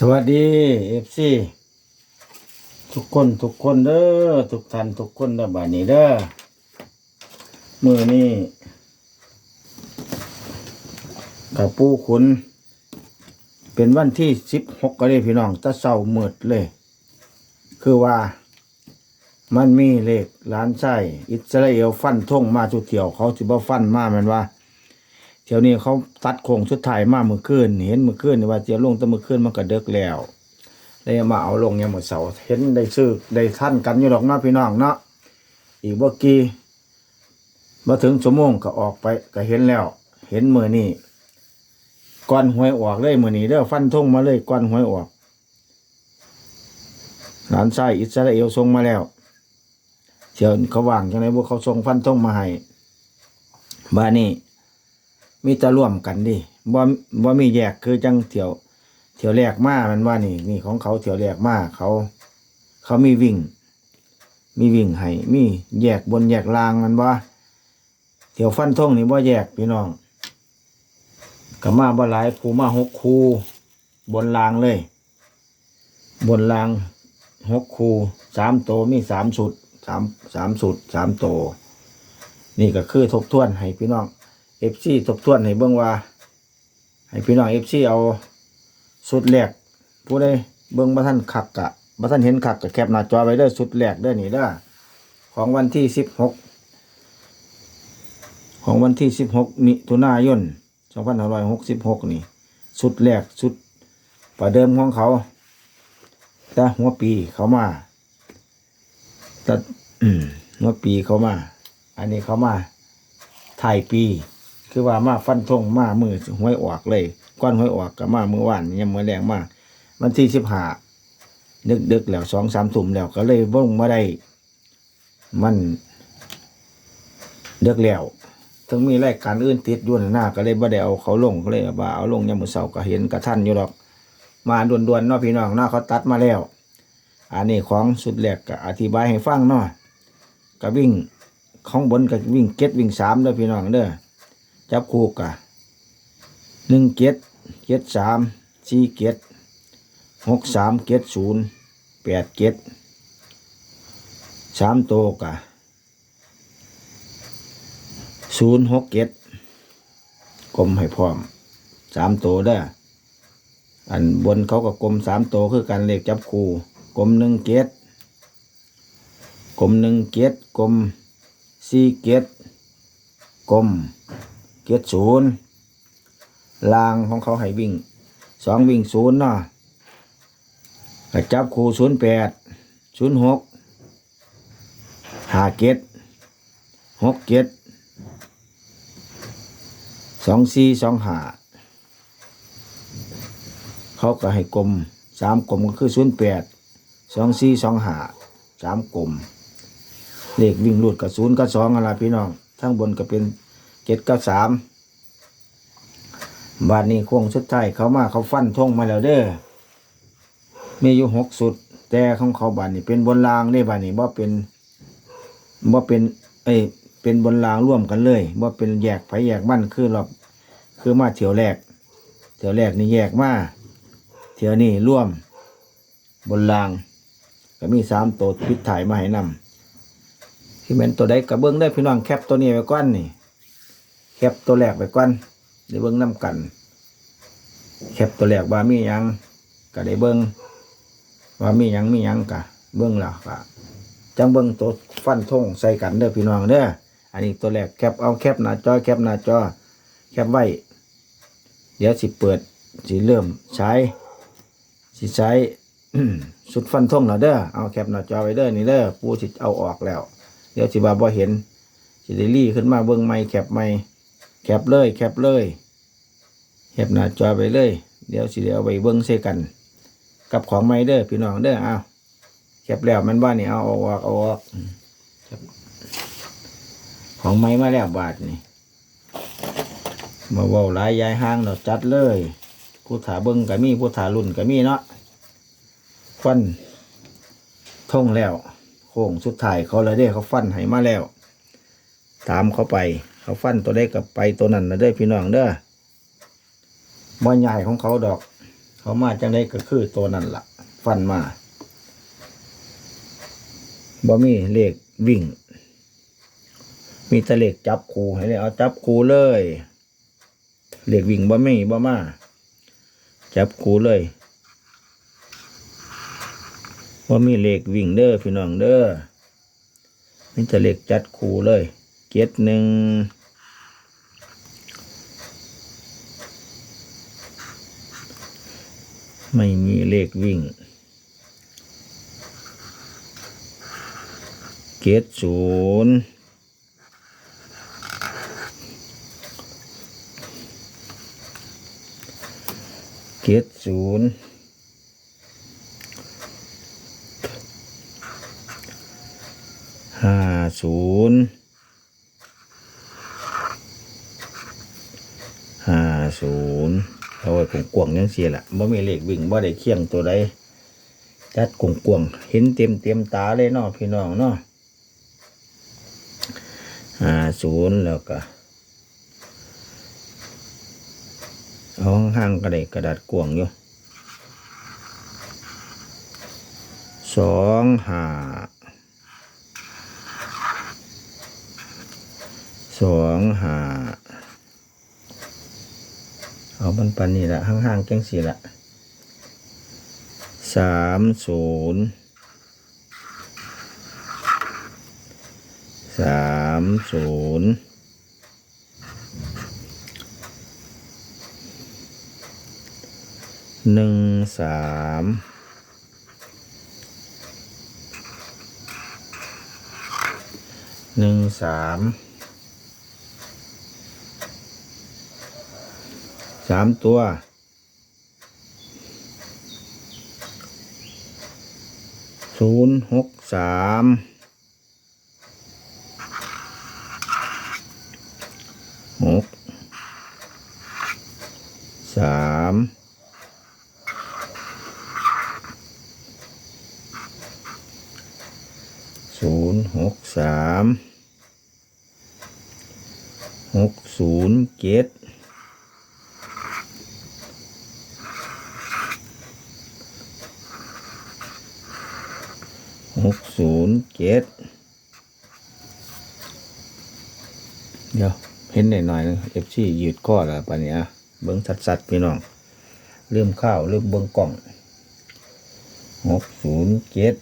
สวัสดีเอฟซีทุกคนทุกคนเด้อทุกท่านทุกคนเด้อบ้านนี้เด้อมือนี้กับปูขุน เป็นวันที่สิบหกก็ได้พี่น้องตะเศร้ามืดเลย คือว่ามันมีเลขล้านไส้อิสราเอลฟันทงมาทุกเที่ยวเขาสิบ่ฟันมาแมันว่า เที่ยวนี้เขาตัดโค้งสุดไทยมาเมื่อคืนเห็นเมื่อคืนนี่ว่าเจียวลงแตั้งเมื่อคืนมันก็เดึกแล้วเลยมาเอาลงยังหมดเสาเห็นได้ซื้อได้ท่านกันอยู่หรอกเนาะพี่น้องเนาะอีกบ่กี่มาถึงชั่วโมงก็ออกไปก็เห็นแล้ว เห็นมือนี่ก่อนหวยออกเลยมือนี้เด้อฟันทงมาเลยก่อนหวยออกหลานชายอิสราเอลส่งมาแล้วเที่ยวเขาว่างจังไดบ่เขาส่งฟันทงมาให้บ้านนี้ มีแต่ร่วมกันดิบ่บ่มีแยกคือจังเที่ยวเที่ยวแรกมามันว่านี่ นี่ของเขาเที่ยวแรกมาเขา เขามีวิ่ง มีวิ่งให้มีแยกบนแยกล่างมันว่าเที่ยวฟันทงนี่บ่แยกพี่น้องก็มาบ่หลายคูมาหกคูบนล่างเลย บนล่างหกคูสามโตวมีสามสุดสามสามสุดสามโตวนี่ก็คือทบทวนให้พี่น้อง เอฟซีทบทวนให้เบิ่งว่า ให้พี่น้องเอฟซีเอาสุดแรกผู้ใดเบิ่งบ่ท่านคักกะบ่ท่านเห็นคักกะแคปหน้าจอไว้เด้อสุดแรกเด้อนี่เด้อของวันที่สิบหกของวันที่สิบหกมิถุนายนสองพันห้าร้อยหกสิบหกนี่สุดแรกสุดประเดิมของเขาแต่หัวปีเขามาแต่อืมหัวปีเขามา อันนี้เขามาถ่ายปี คือว่ามาฟันธงมามือหวยออกเลยก้อนหวยออกกับมามือวานยังมือแรงมากวันที่สิบห้าดึกดึกแล้วสองสามทุ่มแล้วก็เลยว่งมาได้ มันเดึกแล้วถึงมีรายการอื่นติดด้วยหน้าก็เลยบ่ได้เอาเขาลงก็เลยว่าเอาลงยามมือเสาก็เห็นกระท่านอยู่หรอก มาด่วนๆเนาะพี่น้องเนาะเขาตัดมาแล้ว อันนี้ของสุดแรกก็อธิบายให้ฟังเนาะก็วิ่งของบนก็วิ่งเก็ดวิ่งสามเด้อพี่น้องเด้อ จับคู่กะหนึ่งเก็ดเก็ดสามสี่เก็ดหกสามเก็ดศูนย์แปดเก็ดสามโตกะศูนย์หกเก็ดกลมให้พร้อมสามโตเด้ออันบนเขาก็กลมสามโตคือการเลขจับคู่กลมหนึ่งเก็ดกลมหนึ่งเก็ดกลมสี่เกตกลม เกตศูนย์ลางของเขาให้วิ่งสองวิ่งศูนย์เนาะก็จับคูศูนย์แปดศูนย์หกห้าเกตหกเกตสองสี่สองห้าเขาก็ให้กลมสามกลมก็คือศูนย์แปดสองสี่สองห้าสามกลมเลขวิ่งรูดกับศูนย์กับสองอะไรพี่น้องทั้งบนก็เป็น เจ็ดกับสามบาทนี้โค้งสุดท้ายเขามาเขาฟันทงมาแล้วเด้อมีอยู่หกสุด แต่ของเขาบาทนี้เป็นบนรางได้บาทนี้ว่าเป็นว่าเป็น เอ้ยเป็นบนรางร่วมกันเลยว่าเป็นแยกไผแยกบ้านคือรอบคือมาเที่ยวแรกเที่ยวแรกนี่แยกมาเที่ยวนี้ร่วม บนรางก็มีสามตัวพิษถ่ายมาให้นำที่เป็นตัวใดกระเบื้องได้พี่น้องแคปตัวนี้ไว้ก่อนนี่ แคปตัวแรกไว้ก่อนเดี๋ยวเบิ้งน้ำกัน แคปตัวแรกว่ามียังก็ได้เบิ้งว่ามียังมียังกะเบิ้งแล้วก็จังเบิ้งตัวฟันทงใส่กันเด้อพี่น้องเด้ออันนี้ตัวแรกแคปเอาแคปหน้าจอแคปหน้าจอแคปไว้ เดี๋ยวสิเปิดสิเริ่มใช้สิใช้สุดฟันทงแล้วเด้อเอาแคปหน้าจอไว้เด้อนี่เด้อปูสิเอาออกแล้ว เดี๋ยวสิบาบ่เห็นสิได้รีขึ้นมาเบิ่งไม่แคปไม่ แคปเลยแคปเลยแคปหน้าจอไปเลย เดี๋ยวสิได้เอาไปเบิ่งเสกัน กับของไม่เด้อพี่น้องเด้อเอาแคปแล้วมันบ้านนี่เอาเอาออกเอาออกของไม่มาแล้วบาทนี่มาว้าหลายยายห้างเนาจัดเลยผู้ถาเบิ่งก็มีผู้ถารุ่นก็มีเนาะฟันท่งแล้ว โค้งสุดท้ายเขาเลยเด้เขาฟันให้มาแล้วถามเขาไป เขาฟันตัวได้กับไปตัวนั้นนะเด้อพี่น้องเด้อบ่ใหญ่ของเขาดอก เขามาจังได้ก็คือตัวนั่นละ่ะ ฟันมาบ่มีเลขวิ่ง มีแต่เลขจับคูให้เลยเอาจับคูเลยเลขวิ่งบ่มีบ่มาจับคูเลยบ่มีเลขวิ่งเด้อพี่น้องเด้อมีแต่เลขจัดคูเลย เกียรหนึ่ง ไม่มีเลขวิ่ง เกตศูนย์เกตศูนย์ห้าศูนย์ห้าศูนย์ เอาไว้ผมกวงยังเสียละบ่มีเลขวิ่งบ่ได้เคียงตัวใดจัดกวงกวงเห็นเต็มเต็มตาเลยเนาะพี่น้องเนาะห้าศูนย์แล้วก็เอาห้างก็ได้กระดาษกวงอยู่สองห้าสองห้า เอาบันปันนี่ละห้างๆจังสี่ละสามศูนย์สามศูนย์หนึ่งสามหนึ่งสาม สามตัวศูนย์หกสาม หกสามศูนย์หกสามหกศูนย์เจ็ด หกศูนย์เจ็ดเดี๋ยวเห็นหน่อยๆนึงเอฟซียืดข้อแล้วปานนี้อะเบิ้งสัดๆพี่น้องเริ่มข้าวเริ่มเบิ้งกล่องหกศูนย์เจ็ด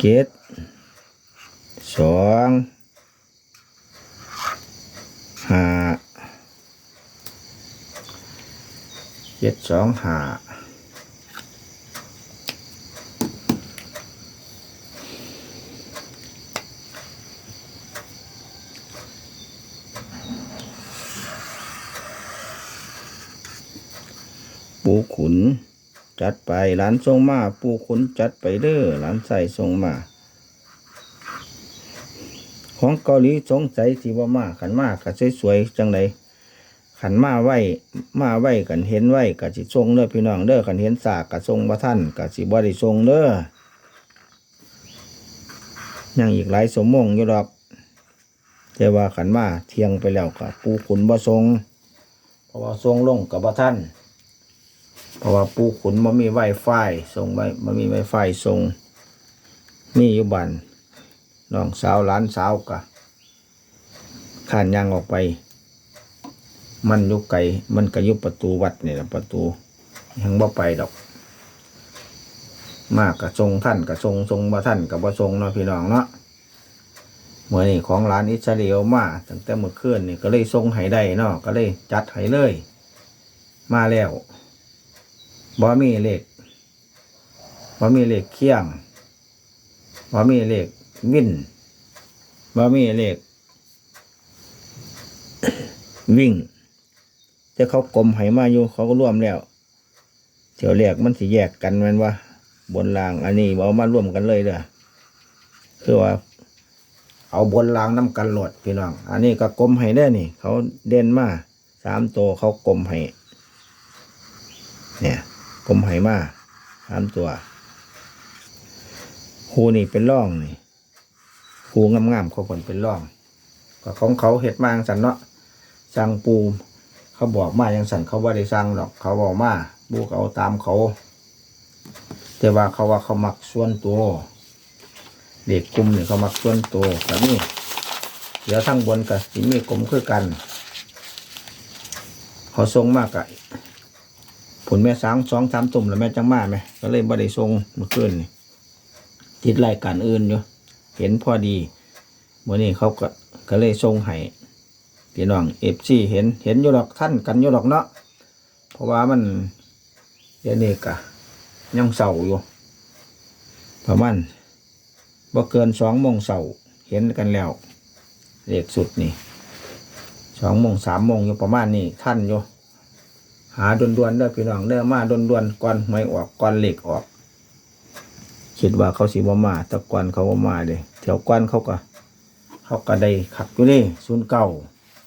เจ็ดสองห้าเจ็ดสองห้า ปูขุน จัดไปร้านทรงมา ปูขุนจัดไปเด้อร้านใส่ทรงมา ของเกาหลีสงสัยสิว่ามาขันมาก็สวยๆจังไดขันมาไหวมาไหวกันเห็นไหวก็สิทรงเด้อพี่น้องเด้อขันเห็นสากก็ทรงบ่ท่านก็สิบ่ได้ทรงเด้อยังอีกหลายสมมงอยู่ดอกแต่ว่าขันมาเที่ยงไปแล้วก็ปูขุนบ่ทรงเพราะว่าทรงลงกับบ่ท่าน เพราะว่าปูขุนมันมีไวไฟส่งไว้มันมีไวไฟส่งมีอยู่บ้านน้องสาวหลานสาวกะขานยางออกไป มันยู่ไกลมันก็ยู่ประตูวัดนี่แหละประตูยังบ่ไปดอก มากกะทรงท่านกะทรงทรงบ่ท่านกับบ่ทรงเนาะพี่น้องเนาะเมื่อนี่ของร้านอิสราเอลมาตั้งแต่เมื่อคืนนี่ก็เลยทรงให้ได้เนาะก็เลยจัดให้เลย มาแล้ว บ่มีเลขบ่มีเลขเคียงบ่มีเลขวิ่นบ่มีเลขวิ่งแต่เขากลมไหมาอยู่เขาก็ร่วมแล้วเที่ยวแรกมันสิแยกกันแมันว่าบนราง อันนี้เอามาร่วมกันเลยเด้อคือว่า เอาบนรางน้ำกันหลดพี่น้อง อันนี้ก็กลมให้ได้นี่ เขาเด่นมาสามตัวเขากลมให้เนี่ย กลมไหมาสามตัวคูนี่เป็นร่องนี่คูงามๆเขาคนเป็นร่องก็ของเขาเห็ดมาจังสันเนาะสั่งปูเขาบอกมาอย่างสันเขาว่าได้สั่งหรอก เขาบอกมาปูกเอาตามเขา แต่ว่าเขาว่าเขามักส่วนตัว เด็กกลุ่มเนี่ยเขามักส่วนตัวแต่นี่เดี๋ยวทั้งบนกับสิมีกลุ่มคือกัน เขาทรงมากกะ ผลแม่สางสองสามตุ่มแล้วแม่จังมาไหมก็เลยบ่ได้ทรงเมื่อคืนนี่ติดรการอื่นอยู่เห็นพอดีเมื่อนี้เขาก็ก็เลยทรงให้พี่น้องเอฟซีเห็นเห็นอยู่หรอกท่านกันอยู่หรอกเนาะเพราะว่ามันเดี๋ยวนี้กะยังเสาอยู่ประมาณบ่เกินสองโมงเสาเห็นกันแล้วเลขสุดนี่สองโมงสามโมงอยู่ประมาณนี้ท่านอยู่ หาดวนๆเด้อพี่น้องเด้อมาดวนๆก่อนหวยออกก่อนเหล็กออก คิดว่าเขาสิบ่มาต่ก่อนเขาบ่มาเด้แถวก่อนเขาก็เขาก็ได้ขักอยู่เด้ศูนย์เก่า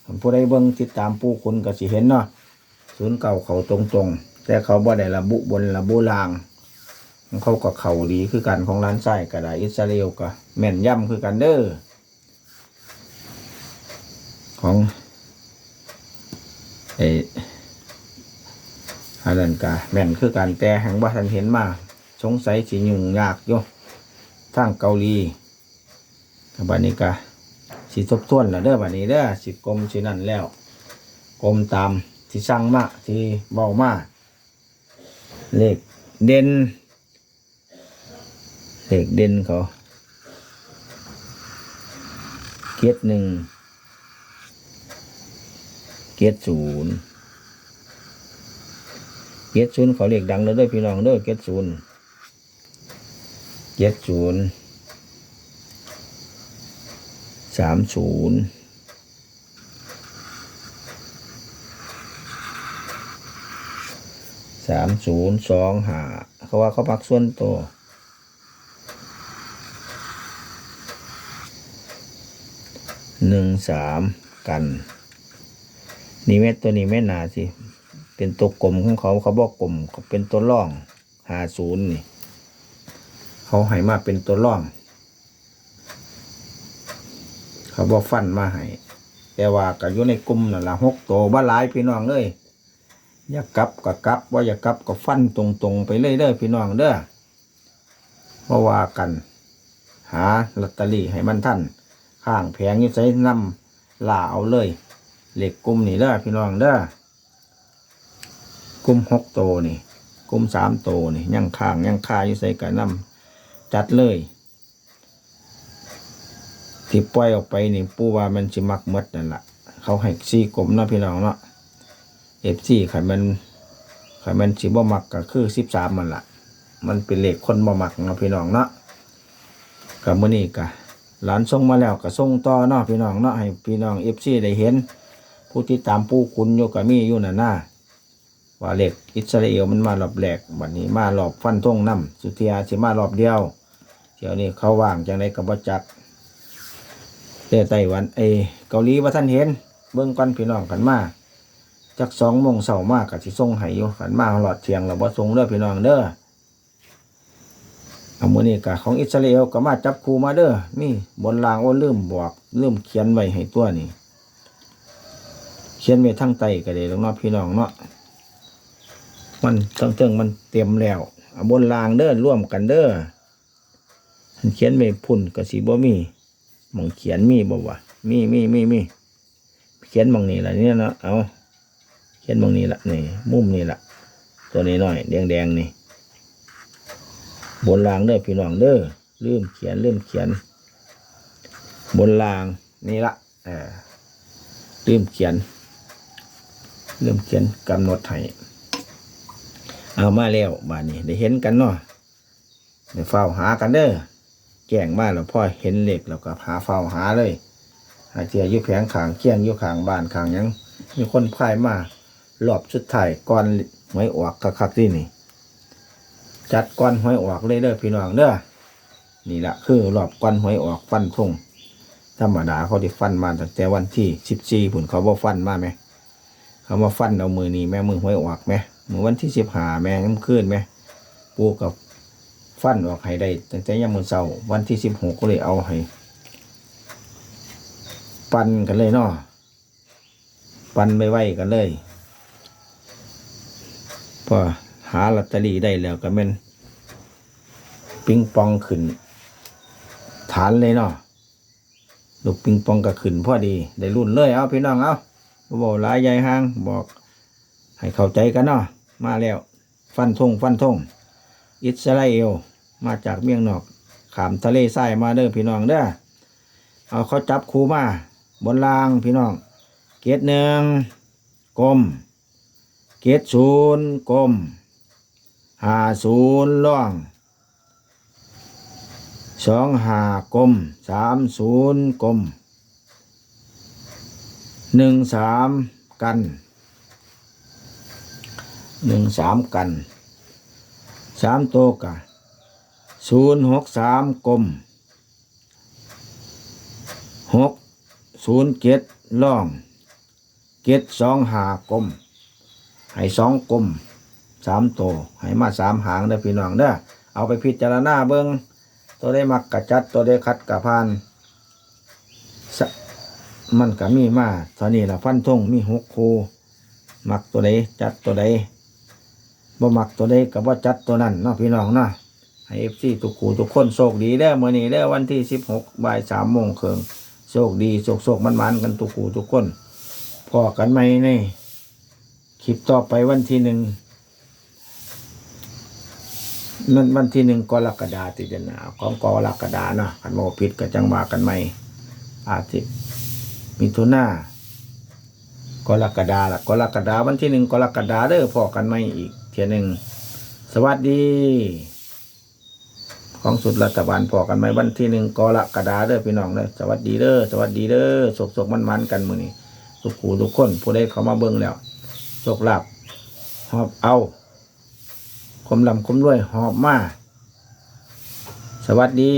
ผมผู้ใดเบิ่งติดตามผู้คุณก็สิเห็นเนาะศูนย์เก่าเขาตรงๆแต่เขาบ่ได้ระบุบนระบุลางเขาก็เขาดีคือกันของร้านไส้ก็ได้อิสราเอลก็แม่นย่ำคือกันเด้อของไอ นนั้นก็แม่นคือกันแต่แห่งบ่ทันเห็นมาสงสัยสิยุ่งยากอยู่ทางเกาหลีกับบัดนี้ก็สิทบทวนแล้วเด้อบัดนี้เด้อสิกรมสินั่นแล้วกรมตามที่สั่งมาที่เบามาเลขเด่นเลขเด่นเขาเกียรหนึ่งเกียรศูนย์ เกียรศูนย์เขาเลขดังเลยด้อพี่น้องเด้อเกียรศูนย์เกียรศูนย์สามศูนย์สามศูนย์สองหาเขาว่าเขาพักส่วนตัวหนึ่งสามกัน นี่แม่ตัวนี้แม่นาสิ เป็นตัวกลมของเขาเขาบอกกลมเขาเป็นตัวร่องหาศูนย์นี่ เขาให้มาเป็นตัวร่อง เขาบอกฟันมาให้แต่ว่าก็อยู่ในกลุ่มนั่นละหกตัวบ้าหลายพี่น้องเลยอยากกลับก็กลับว่าอยากกลับก็ฟันตรงๆ ไปเลยเด้อพี่น้องเด้อเพราะว่ากัน หาลอตเตอรี่ให้มันท่านข้างแผงนี่ใช้นำล่าเอาเลยเหล็กกลุ่มนี่เด้อพี่น้องเด้อ กลุ่มหกโตนี่กลุ่มสามโตนี่ยังข้างยังคาอยู่ใส่กันนำจัดเลยที่ปล่อยออกไปนี่ปูว่ามันสิมักมดนั่นแหละเขาให้ซี่กลมเนาะพี่น้องเนาะเอฟซีขันมันขันมันสิบ่มักก็คือสิบสามมันละมันเป็นเหล็กคนบ่มักเนาะพี่น้องเนาะกับมื้อนี้กะหลานส่งมาแล้วก็ส่งต่อเนาะพี่น้องเนาะให้พี่น้องเอฟซีได้เห็น ผู้ที่ตามผู้คุณโยกะมีอยู่น่ะหน้า ว่าเหล็กอิสราเอลมันมารอบแรกบัดนี้มารอบฟันทงน้ำสุเทียสิมารอบเดียวเดี๋ยวนี้เขาว่างจังไดกับบ่จักแต่ไต้หวันเอเกาหลีว่าท่านเห็น เบิ่งก่อนพี่น้องกันมาจักสองโมงเช้ามากกับสิส่งให้อยู่กันมาหลอดเทียงแล้วบ่ส่งเด้อพี่น้องเด้อเอามือนี่กะของอิสราเอลก็มาจับครูมาเด้อมีบนรางว่าลืมบอกลืมเขียนไว้ให้ตัวนี่เขียนไว้ทั้งไตก็ได้แล้วนาะพี่น้องเนาะ มันตั้งเติงมันเตรียมแล้วบนรางเด้อร่วมกันเด้ออันเขียนไว้พุ่นก็สีบ่มีมองเขียนมีบ่วะมีมีมีมีเขียนมองนี่และเนี่ยเนาะเอาเขียนมองนี่ละนี่ มุมนี่ละตัวนี้หน้อยแดงแดงๆนี่ บนรางเด้อพี่น้องเด้อลืมเขียนลืมเขียน บนรางนี่ละเออลืมเขียนลืมเขียนกำหนดให้ เอามาแล้วบานนี้ได้เห็นกันเนาะได้เฝ้าหากันเด้อแก่งมาแล้วพ่อเห็นเหล็กแล้วก็หาเฝ้าหาเลยหาเจียยู่แผงขางเคียงยู่ขางบ้านขางยังมีคนพายมารอบสุดไทยก่อนหวยออกระคักที่นี่ จัดก้อนหวยออกเลยเด้อพี่น้องเด้อนี่แหละคือรอบก้อนหวยออกฟันทงธรรมดาเขาที่ฟันมาตั้งแต่วันที่สิบสี่ผุนเขาบอกฟันมาไหมเขามาฟันเอามือนี่แม่มือหวยออกไหม มือวันที่สิบหาแม่ย้ำขึ้นไหมปูกับฟันออกให้ได้ตั้งแต่ยามมือเสาร์วันที่สิบหกก็เลยเอาให้ปันกันเลยเนาะปันไว้ไว้กันเลยพอหาลอตเตอรี่ได้แล้วก็แม่นปิงปองขึ้น ฐานเลยเนาะลูกปิงปองก็ขึ้นพอดี ได้รุ่นเลยเอาพี่น้องเอาบ่บอกหลายใหญ่ห้างบอกให้เข้าใจกันเนาะ มาแล้ว ฟันธงฟันธงอิสราเอลมาจากเมียงนอกขามทะเลทรายมาเด้อพี่น้องเด้อเอาเขาจับคูมา บนรางพี่น้อง เกตหนึ่งกลม เกตศูนย์กลมหาศูนย์ล่องสองหากลมสามศูนย์กลมหนึ่งสามกัน หนึ่งสามกันสามโตกะศูนย์หกสามกลมหกศูนย์เจ็ดล่องเจ็ดสองหากลมให้สองกลมสามโตให้มาสามหางเด้พี่น้องเด้อเอาไปพิจารณาเบิงตัวได้มักกะจัดตัวได้คัดกะพานมันก็มีมาตอนนี้ละฟันทงมีหกคูมักตัวใดจัดตัวใด บ่มักตัวใดก็บ่จัดตัวนั้นเนาะพี่น้องเนาะให้เอฟซีทุกคู่ทุกคนโชคดีเด้อมื่อนี้เด้วันที่สิบหกบ่ายสามโมงครึ่งโชคดีโชคโชคมันมันกันทุกคู่ทุกคนพอกันไหมในคลิปต่อไปวันที่หนึ่งนั่นวันที่หนึ่งกรกฎาติดหนาของกรกฎาเนาะกันโมผิดกับจังหวะกันไหมอาทิตย์มิถุนากรกฎาละกรกฎาวันที่หนึ่งกรกฎาเด้อพอกันไหมอีก เทียหนึ่ง สวัสดี ของสุดรัฐบาลพอกันไหมวันที่หนึ่งกรกฎาเด้อพี่น้องเด้อสวัสดีเด้อสวัสดีเด้อสกสกมันมันๆกันมือนี้ทุกขูทุกคนผู้ใดเขามาเบิ่งแล้วโชคลาภหอบเอาคมลำคมรวยหอบมา สวัสดี